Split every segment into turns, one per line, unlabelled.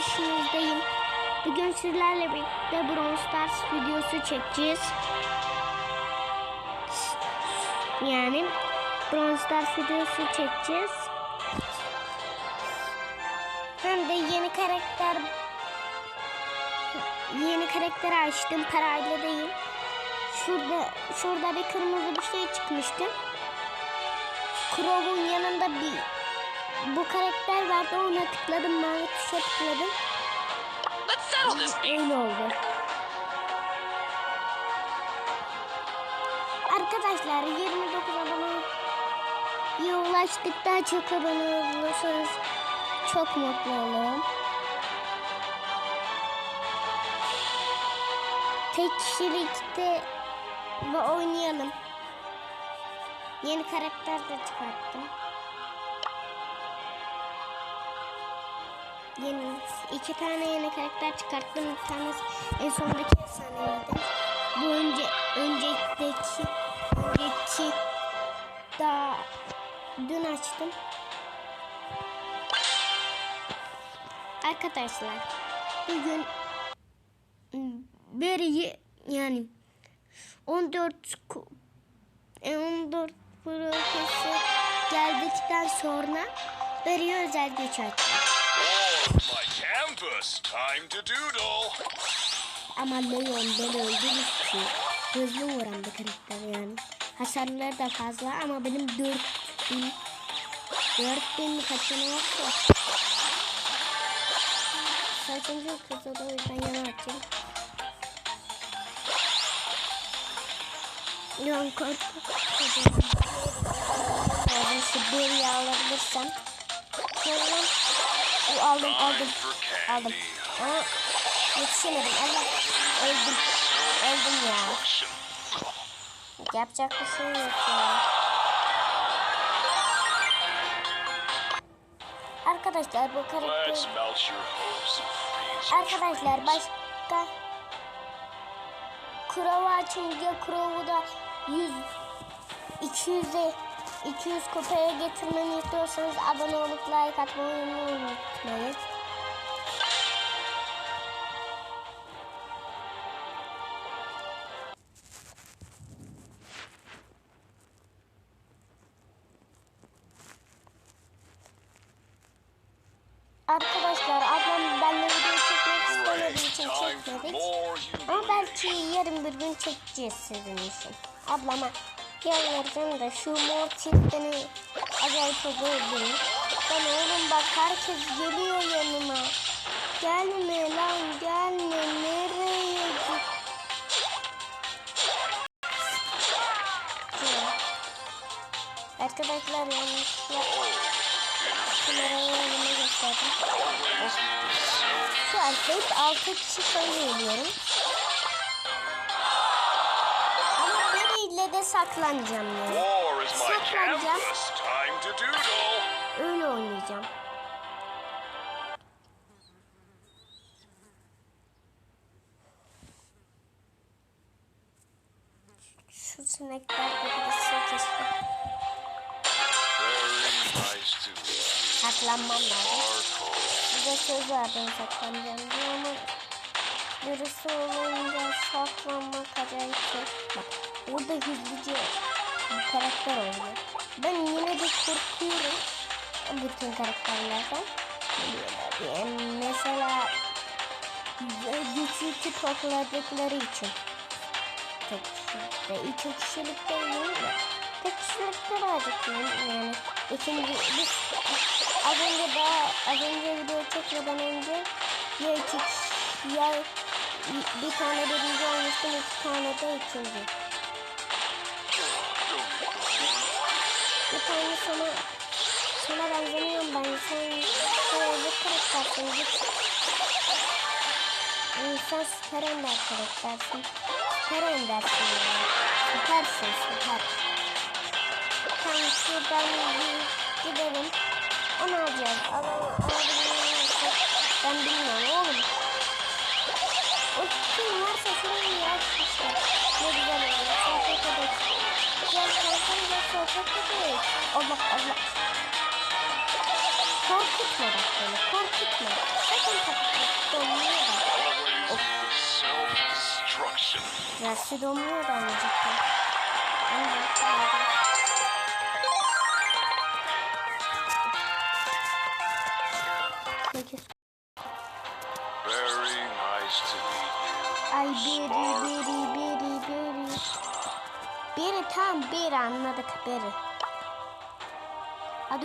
karşınızdayım. Bugün sizlerle birlikte Brawl Stars videosu çekeceğiz. Yani Brawl Stars videosu çekeceğiz. Hem de yeni karakter yeni karakter açtım parayla değil. Şurada şurada bir kırmızı bir şey çıkmıştı. Crow'un yanında bir bu karakter vardı ona tıkladım mavi tuşa tıkladım. Öyle oldu. Arkadaşlar 29 aboneye ulaştık. Daha çok abone olursanız çok mutlu olurum. Tek kişilikte ve oynayalım. Yeni karakter de çıkarttım. Yeni iki tane yeni karakter çıkarttım. Bir tanesi en sondaki efsaneydi. Bu önce önceki önceki daha dün açtım. Arkadaşlar bugün beri yani 14 ku- e, 14 profesi geldikten sonra Beri'ye özel güç açacağım.
Canvas. Time to doodle.
Ama Leon beni öldürür ki. Hızlı karakter yani. Hasarları da fazla ama benim 4000 4000 mi kaç tane yoksa. Saçıncı kızı da o yüzden yana açayım. Leon. Yani şu bir alabilirsem. Sonra o aldım aldım. Aldım. Aa, yetişemedim. Allah. Öldüm. Öldüm ya. Yapacak bir şey yok ya. Arkadaşlar bu karakter... Arkadaşlar başka... Kurovu açınca Kurovu da 100... 200'e... 200 kupaya getirmemi istiyorsanız abone olup like atmayı unutmayın. Arkadaşlar ablam benimle video çekmek istemediği için çekmedik. Ama belki yarın bir gün çekeceğiz sizin için. Ablama yalvaracağım da şu mor çiftini acayip gördüm. Ben oğlum bak herkes geliyor yanıma. Gelme lan gelme nereye git? Arkadaşlar yanlışlıkla kamerayı önüme gösterdim. Şu erkek altı kişi sayıyorum. Ama de saklanacağım
my
Saklanacağım. Öyle oynayacağım. Şu sinekler de birisi keşke. Saklanmam lazım. Size söz verdim saklanacağım diye ama birisi olunca saklanmak acayip. Bak orada hızlıca bir karakter oynuyor. Ben yine de korkuyorum bütün karakterlerden. Mesela güçlü topladıkları için. Tek kişilikte, iki kişilikte değil de. Tek kişilikte acıkıyorum yani. İkinci, biz az önce daha, az önce video çekmeden önce ya iki kişi, ya bir tane birinci olmuştum, iki tane de ikinci. Sana, sana benzemiyorum ben. Sen şöyle karaktersin. Git. Sen süper ender karaktersin. Süper endersin yani. Süpersin süper. Tamam şuradan bir gidelim. Onu alacağız. Al, alabiliyorsak ben bilmiyorum oğlum. O kim varsa şurayı işte. Ne güzel olur. Sohbet edelim. Korkun ya korkutma değil. Allah Allah. Korkutma bak beni. Korkutma. Sakın korkutma. Donmuyor da. Of. Biraz şu donmuyor da anlayacaktım.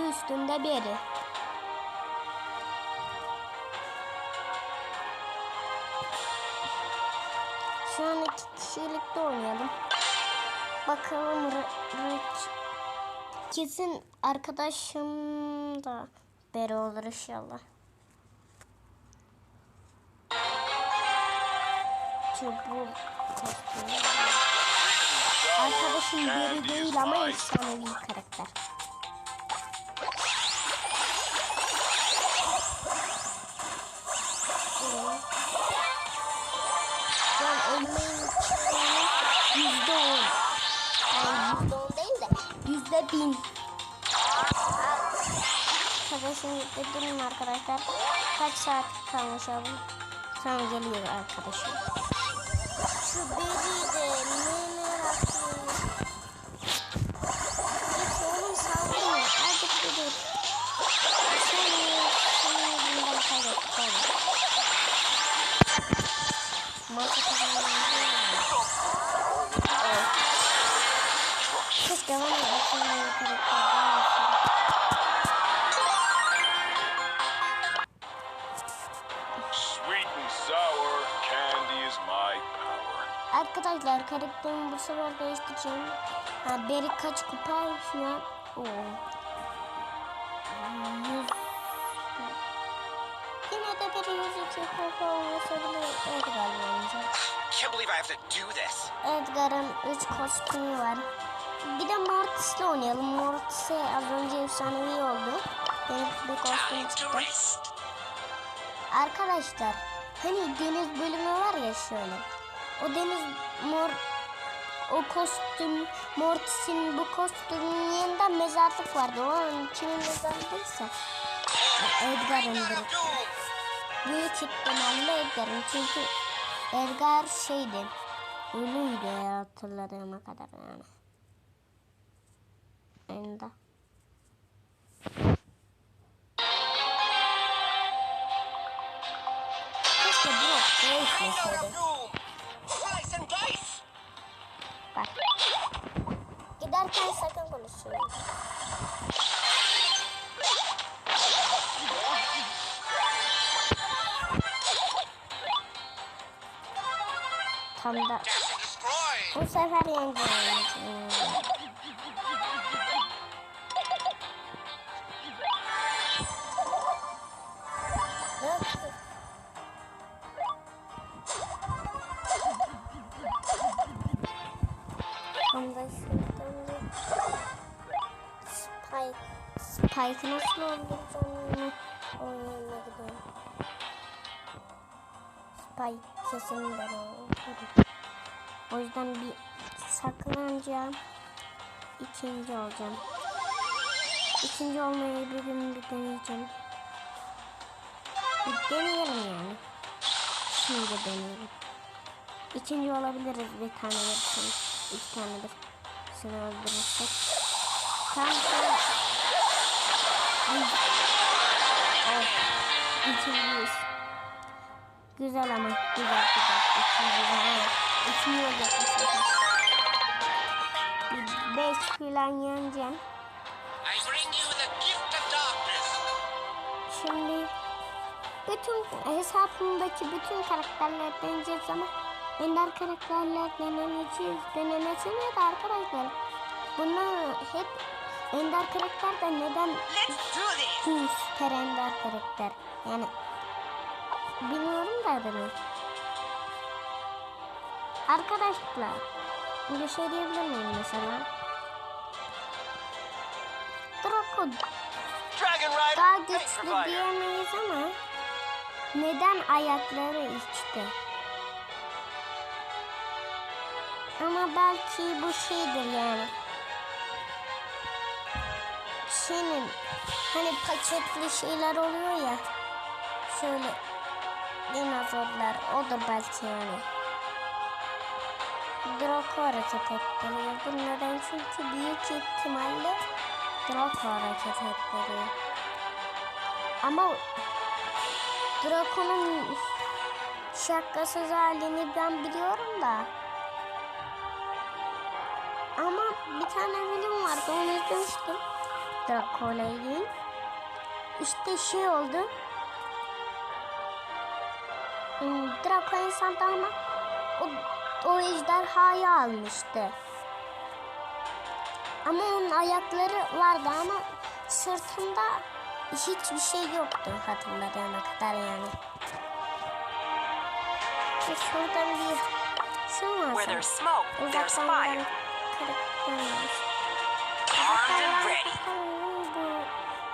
Adı üstünde biri. Şu an iki kişilikte oynayalım. Bakalım kesin arkadaşım da beri olur inşallah. Çubuğu. Arkadaşım biri değil ama efsanevi karakter. Bin. Arkadaşım dedim arkadaşlar. Kaç saat kalmış abi? Sonra geliyor arkadaşım. Bu sefer değiştireceğim. Ha, Beri kaç kupa şu an? Oo. Yüz. Yine de biri 102 kupa olmasa bile Edgar'la oynayacak.
Can't believe I have to do this.
Edgar'ın 3 kostümü var. Bir de Mortis'le oynayalım. Mortis az önce efsanevi oldu. Benim bir kostüm çıktı. Arkadaşlar hani deniz bölümü var ya şöyle. O deniz mor o kostüm Mortis'in bu kostümün yanında mezarlık vardı. O kimin mezarlığıysa Edgar'ındır. Büyük ihtimalle Edgar'ın çünkü Edgar şeydi ölüydü ya hatırladığıma kadar yani. Enda. Keşke Brock değişmeseydi. Giderken sakın konuşuyorum. Tam da bu sefer yeneceğim. Spike nasıl öldüreceğim gidiyorum. Spike kesin ben. O yüzden bir saklanacağım. İkinci olacağım. İkinci olmayı bir gün bir deneyeceğim. Bir deneyelim yani. Şimdi deneyelim. İkinci olabiliriz bir tane verirseniz. İki tane bir seni öldürürsek. Kanka. İkinciyiz. Güzel ama. Güzel güzel. Bu sefer. Bir beş falan yeneceğim. Şimdi bütün hesabımdaki bütün karakterler deneyeceğiz ama ender karakterler denemeyeceğiz. Denemesine de arkadaşlar bunlar hep ender karakter de neden. Hı, süper ender karakter yani bilmiyorum da adını. Arkadaşlar bir şey diyebilir miyim mesela? Draco daha güçlü diyemeyiz ama neden ayakları işte? Ama belki bu şeydir yani. Senin hani paketli şeyler oluyor ya. Şöyle dinozorlar odur belki yani. Draco hareket ettiriyor. Bu neden? Çünkü büyük ihtimalle Draco hareket ettiriyor. Ama Draco'nun şakasız halini ben biliyorum da. Ama bir tane film vardı onu izlemiştim. İlgili. İşte şey oldu. Hmm, Draco insanda ama o, o ejderhayı almıştı. Ama onun ayakları vardı ama sırtında hiçbir şey yoktu hatırladığıma kadar yani. Ve şuradan bir
Where
var.
there's smoke, there's fire. Armed and ready.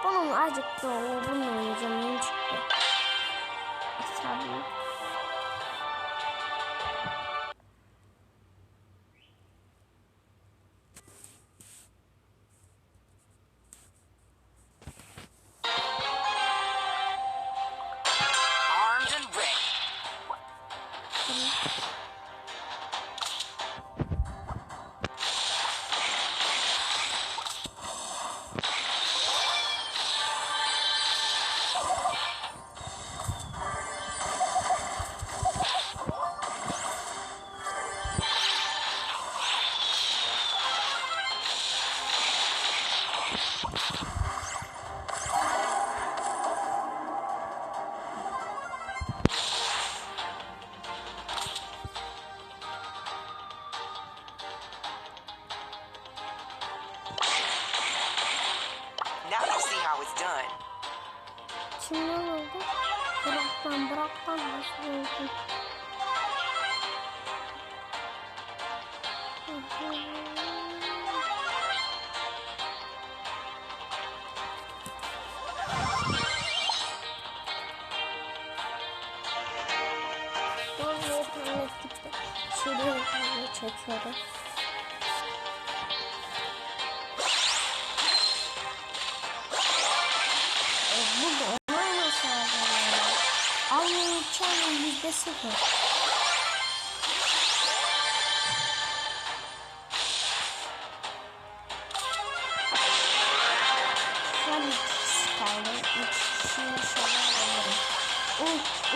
Bu, bunun acıktı o bunun canının çıktı. Tabii. E, burada online aşağıda. Aynı uçağın yüzde sıfır.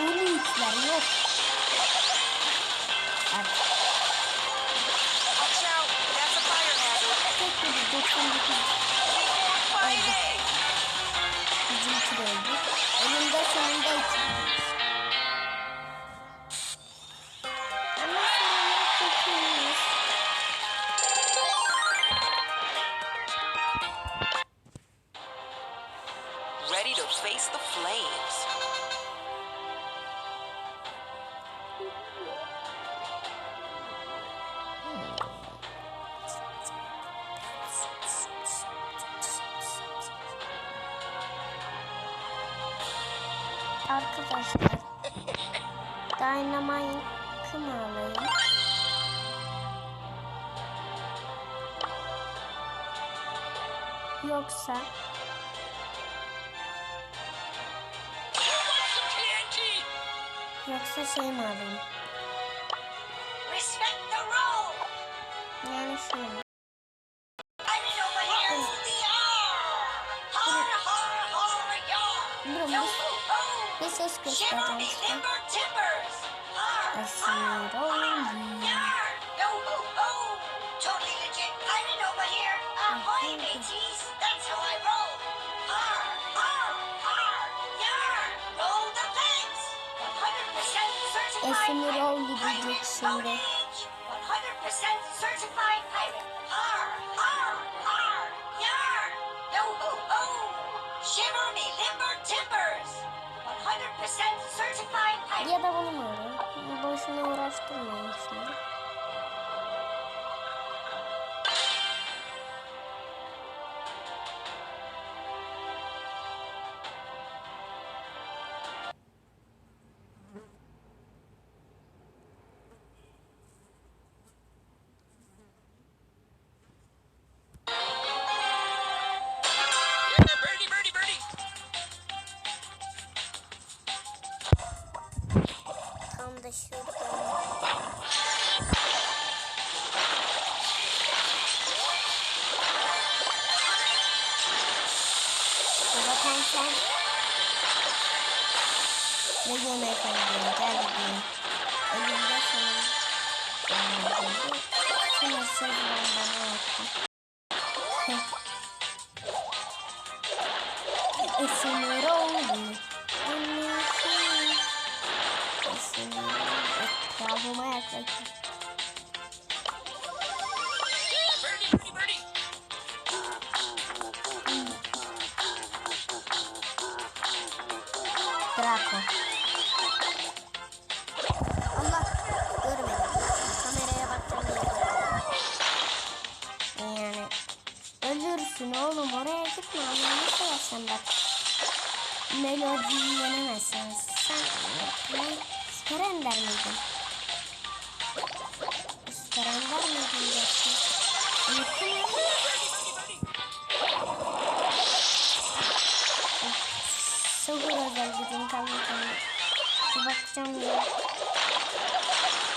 Onu yükler yok. Artık tek bir 99
Fighting!
bizimki de öldü. Önünde sonunda. Arkadaşlar Dynamite'ı mı alayım? Yoksa yoksa şey mi alayım?
Shiver me timber timbers!
Arr,
arr, arr, oh, oh! Totally legit over here! Ahoy, mateys! That's how I roll! Arr, arr, arr! Roll the 100% certified 100% certified! Certified pirate!
Ya da bunu mu alayım? Boşuna Ender miydin? Süper Ender miydin gerçi? Unuttun mu? Sıfır özel gücüm kalmadı. Bir bakacağım ya.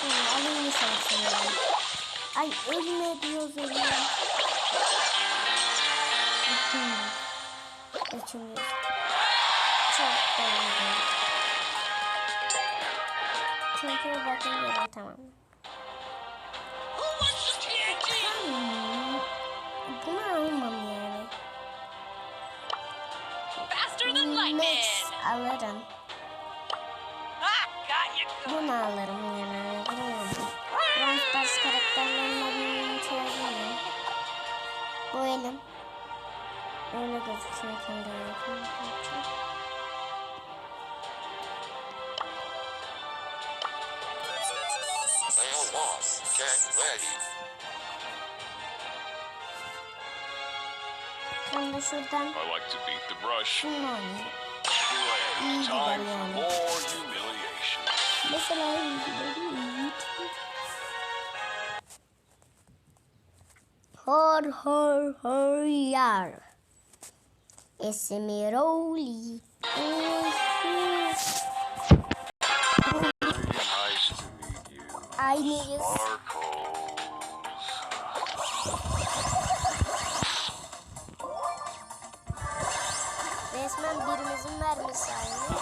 Hı, alayım mı ya? Ay ölme diyoruz ölüyor. Üçüncü. Çünkü bakın yere tamam. Bunu almam yani.
Faster than
Max alırım. Bunu alırım yani. Brawl Stars karakterlerinin çözümü. Bu elim. Öyle gözüküyor kendi elim.
Ready.
Ben de şuradan
I like to beat the brush.
şunu oynayayım. İyi
Time
gider
for
yani.
more humiliation.
Mesela ilgileri Hor hor hor yar. Esmeroli.
Nice to meet you.
Aynıyız. Resmen birimizin mermisi aynı.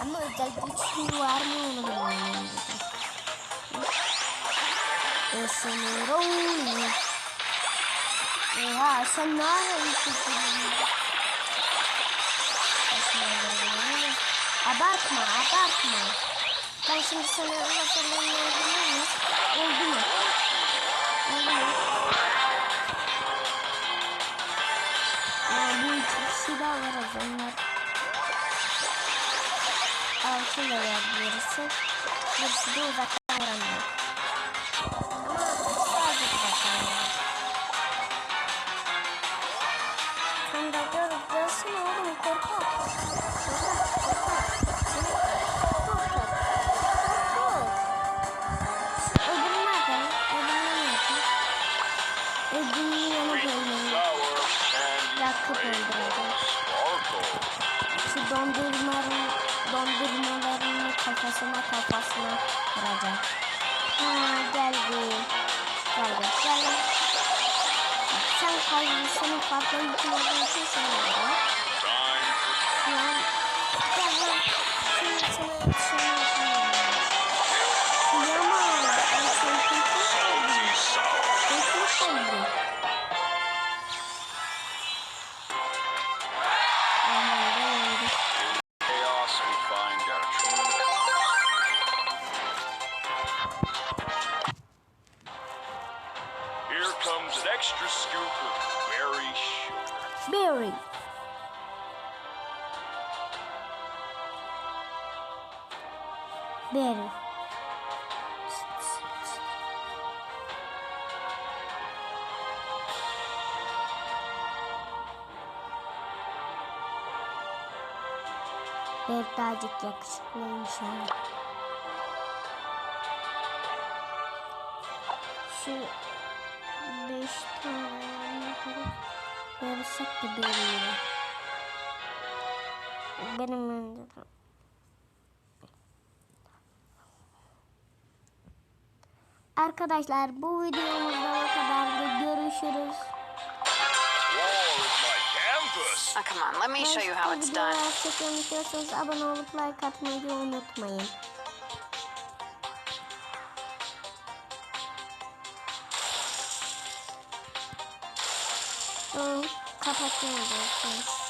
Ama özel güçlü var mı onu bilmiyorum. Esmeroli. Oha sen ne yapıyorsun? Abartma, abartma. Ben şimdi sana muyum? Oldu mu? İki kişi daha var o zaman. Altı level birisi. Birisi de uzaktan kafasına kafasına vuracak. Ha geldi. Geldi. Geldi. Bak, Sen kalbisini olduğu için sana vuruyor.
Time
Birazcık yakışıklıymış yani. Şu beş tane Yarışsak da yere. Benim önümde. Arkadaşlar bu videomuzda bu kadar da görüşürüz.
Oh, come on, let me show you how it's done.
Çekiyorum istiyorsanız abone olup like atmayı unutmayın. Kapatıyorum.